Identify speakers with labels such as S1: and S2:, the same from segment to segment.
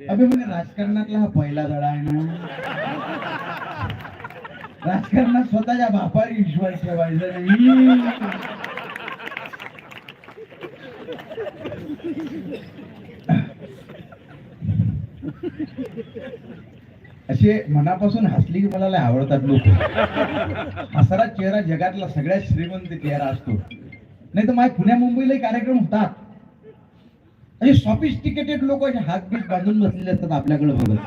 S1: अभि म्हणजे राजकारणातला हा पहिला धडा आहे ना? राजकारणात स्वतःच्या बापावर विश्वास ठेवायचा नाही. असे मनापासून हसली की मला लय आवडतात लोक. हसरा चेहरा जगातला सगळ्यात श्रीमंत चेहरा असतो. नाही तर माझ्या पुण्या मुंबईला कार्यक्रम होतात आणि सॉफिस्टिकेटेड लोक असे हात बीत बांधून बसलेले असतात आपल्याकडे बघत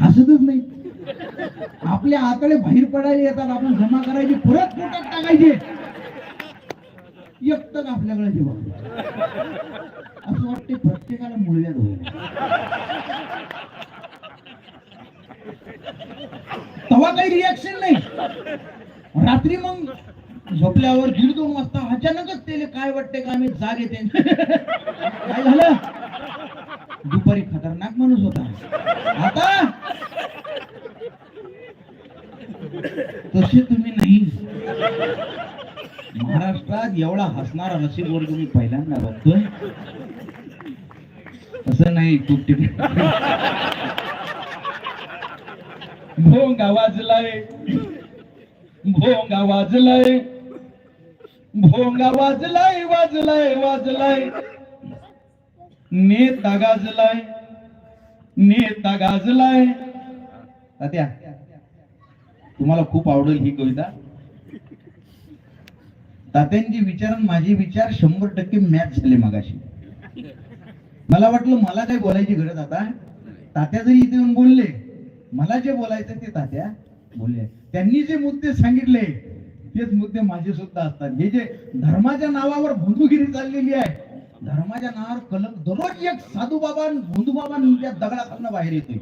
S1: हसतच नाही आपल्या आकडे बाहेर पडायला येतात आपण जमा करायचे परत पोटात टाकायचे. एकटक आपल्याकडे जेव्हा असं वाटते प्रत्येकाला मुळव्यात होईल. तेव्हा काही रिॲक्शन नाही. रात्री मग झोपल्यावर दीड दोन वाजता अचानकच त्याला काय वाटते का आम्ही जाग येते काय झालं? दुपारी खतरनाक माणूस होता. आता? तसे तुम्ही नाही. महाराष्ट्रात एवढा हसणारा रसिक वर्ग मी पहिल्यांदा बघतोय असं नाही खूप ठिकाणी. भोंगा वाजलाय. भोंगा वाजलाय. भोंगा वाजलाय वाजलाय वाजलाय. नेता गाजलाय नेता गाजलाय. तात्या तुम्हाला खूप आवडेल ही कविता. तात्यांचे विचार आणि माझे विचार शंभर टक्के मॅच झाले मगाशी. मला वाटलं मला काय बोलायची गरज आता? तात्या जरी इथे येऊन बोलले मला जे बोलायचं ते तात्या बोलले. त्यांनी जे मुद्दे सांगितले तेच मुद्दे माझे सुद्धा असतात. हे जे धर्माच्या नावावर भोंदूगिरी चाललेली आहे धर्माच्या नावावर कलक दररोज एक साधू बाबा भोंदू बाबा त्या बाहेर येतोय.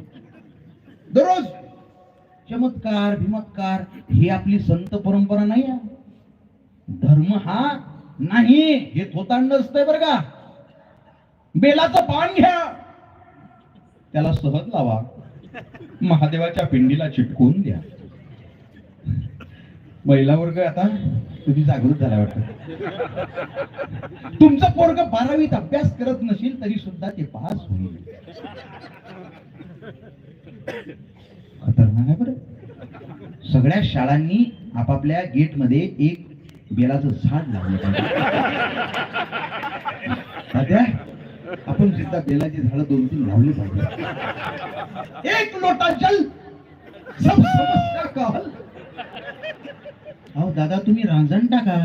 S1: दररोज. चमत्कार भिमत्कार ही आपली संत परंपरा नाही आहे. धर्म हा नाही. हे थोतांड असतंय बरं का. बेलाचं पान घ्या. त्याला सहज लावा. महादेवाच्या पिंडीला चिटकवून द्या. महिला वर्ग आता तुम्ही जागृत झाला वाटत. तुमचं पोरग बारावीत अभ्यास करत नसेल तरी सुद्धा ते पास होईल खतरनाक आहे बरं. सगळ्या शाळांनी आपापल्या गेटमध्ये एक बेलाचं झाड लावलं पाहिजे. आपण सुद्धा बेलाची झाडं दोन तीन लावली पाहिजे. एक लोटा जल सब समस्या का हल? अहो दादा तुम्ही रांजण टाका.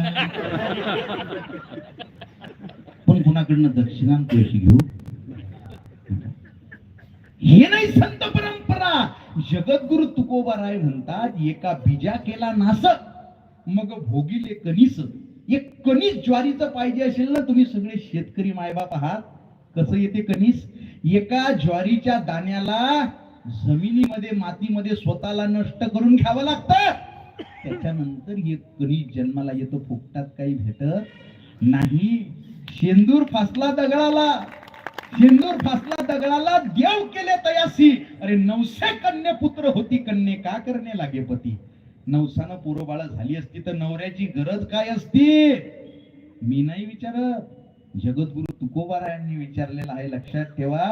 S1: पण कुणाकडनं दक्षिणा पैसे घेऊ? हे नाही संत परंपरा. जगद्गुरु तुकोबा राय म्हणतात एका बीजा केला नास मग भोगिले कणीस एक कणीस ज्वारीचं पाहिजे असेल ना तुम्ही सगळे शेतकरी मायबाप आहात. कसं येते कणीस एका ज्वारीच्या दाण्याला जमिनीमध्ये मातीमध्ये स्वतःला नष्ट करून घ्यावं लागतं. त्याच्यानंतर एक कणी जन्माला येतो फुकटात काही भेटत नाही. शेंदूर फासला दगडाला. शेंदूर फासला दगडाला देव केले तयासी. अरे नवसे कन्या पुत्र होती कन्ये का करणे लागे पती? नवसानं पोरबाळ झाली असती तर नवऱ्याची गरज काय असती? मी नाही विचारत. जगद्गुरु तुकोबारायांनी विचारलेला आहे लक्षात ठेवा.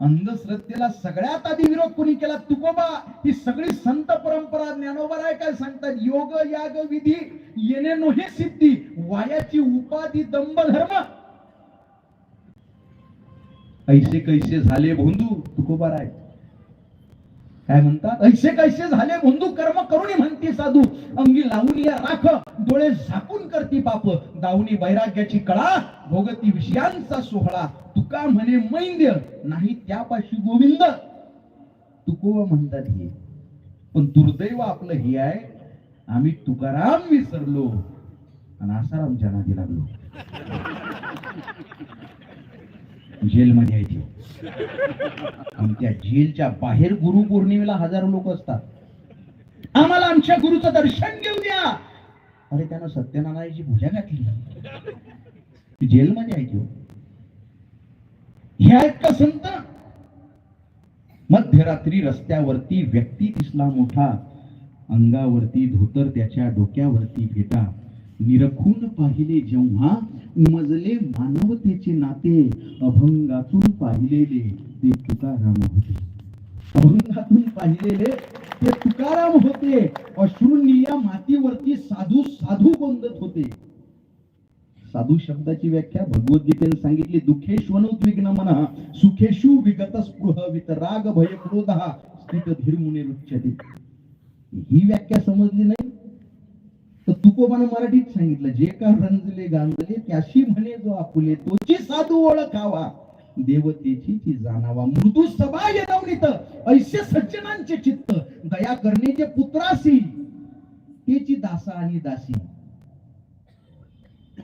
S1: अंधश्रद्धेला सगळ्यात आधी विरोध कोणी केला? तुकोबा. ही सगळी संत परंपरा ज्ञानोबा काय सांगतात? योग याग विधी येणे नोहे सिद्धी वायाची उपाधी दंभ धर्म. ऐसे कैसे झाले भोंदू? तुकोबा राय. काय म्हणतात? ऐसे कैसे झाले भोंदू? कर्म करुणी म्हणते साधू. अंगी लावून या राख. डोळे झाक करती पाप दावणी वैराग्याची कळा भोगती विषयांचा सोहळा. तुका म्हणे मैंद्य नाही त्यापाशी गोविंद. तुकोबा म्हणतात हे. पण दुर्दैव आपलं हे आहे आम्ही तुकाराम विसरलो. आणि आसाराम जनादी लागलो. जेलमध्ये यायचे आणि त्या जेलच्या बाहेर गुरु पौर्णिमेला हजारो लोक असतात. आम्हाला आमच्या गुरुचं दर्शन घेऊ द्या. अरे त्यानं सत्यनारायणाची पूजा घातली. जेलमध्ये आहे तो. हे आहेत का संत? मध्यरात्री रस्त्यावरती व्यक्ती दिसला मोठा. अंगावरती धोतर त्याच्या डोक्यावरती फेटा. निरखून पाहिले जेव्हा उमजले मानवतेचे नाते अभंगातून पाहिलेले ते तुकाराम होते. अभंगातून पाहिलेले ते तुकाराम होते अश्रूंनी या मातीवरती साधू साधू गोंदत होते. साधू शब्दाची व्याख्या भगवद्गीतेने सांगितली दुःखेश्वनोद्विग्न मन सुखेशु विगत स्पृह वितराग भय क्रोध स्थित धीरमुने रुच्यते. ही व्याख्या समजली नाही? तर तुकोबाने मराठीत सांगितलं जे का रंजले गांजले त्याशी म्हणे जो आपुले तोची साधू ओळखावा. देवतेची ती जाणावा. मृदू सभा येत ऐसे सज्जनांचे चित्त. दया करण्याचे पुत्रासी तेची दासा आणि दासी.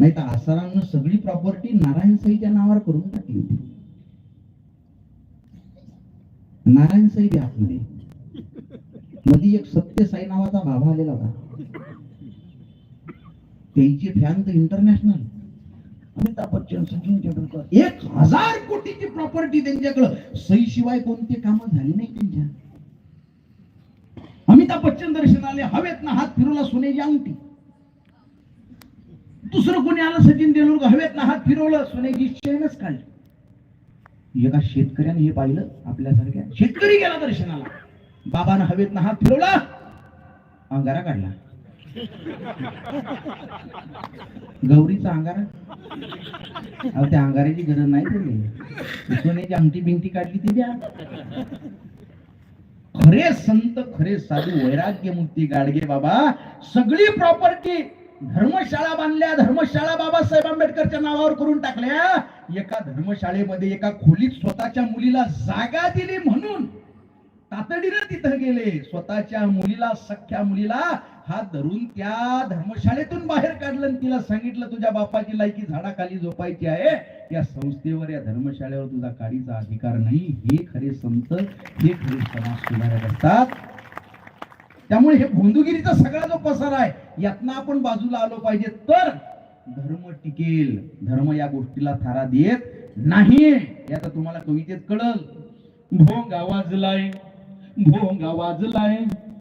S1: नाही तर आसारांना सगळी प्रॉपर्टी नारायण साईच्या नावावर करून टाकली होती. नारायण साई बी आतमध्ये. मध्ये एक सत्य साई नावाचा बाबा आलेला होता. त्यांची फॅन तर इंटरनॅशनल अमिताभ बच्चन सचिन तेंडुलकर. एक हजार होती ती प्रॉपर्टी त्यांच्याकडं? सई शिवाय कोणते काम झाली नाही त्यांच्या. अमिताभ बच्चन दर्शनाले हवेत ना हात फिरवला सोन्याची अंगठी. दुसरं कोणी आलं सचिन तेंडुलकर हवेत ना हात फिरवलं सोन्याची चेनच काढली. एका शेतकऱ्याने हे पाहिलं आपल्यासारख्या. शेतकरी गेला दर्शनाला. बाबानं हवेत ना हात फिरवला अंगारा काढला. गौरीचा अंगारा. अहो त्या अंगाराची गरज नाही पडली. सोन्याची अंगठी बिंगठी काढली ती द्या. खरे संत खरे साधू वैराग्य मुक्ती गाडगे बाबा सगळी प्रॉपर्टी धर्मशाळा बांधल्या धर्मशाळा बाबासाहेब आंबेडकरच्या नावावर करून टाकल्या. एका धर्मशाळेमध्ये एका खोलीत स्वतःच्या मुलीला जागा दिली म्हणून तातडीनं तिथं गेले. स्वतःच्या मुलीला सख्या मुलीला हात धरून त्या धर्मशाळेतून बाहेर काढलं आणि तिला सांगितलं तुझ्या बापाची लायकी झाडाखाली झोपायची आहे. या संस्थेवर या धर्मशाळेवर तुझा काडीचा अधिकार नाही. हे खरे संत हे खरे समाज सुधारक असतात. त्यामुळे हे भोंदुगिरीचा सगळा जो पसार आहे यातनं आपण बाजूला आलो पाहिजे. तर धर्म टिकेल. धर्म या गोष्टीला थारा देत नाही. याचा तुम्हाला कवितेत कळल. भोंगा वाजलाय. भोंगा वाजलाय.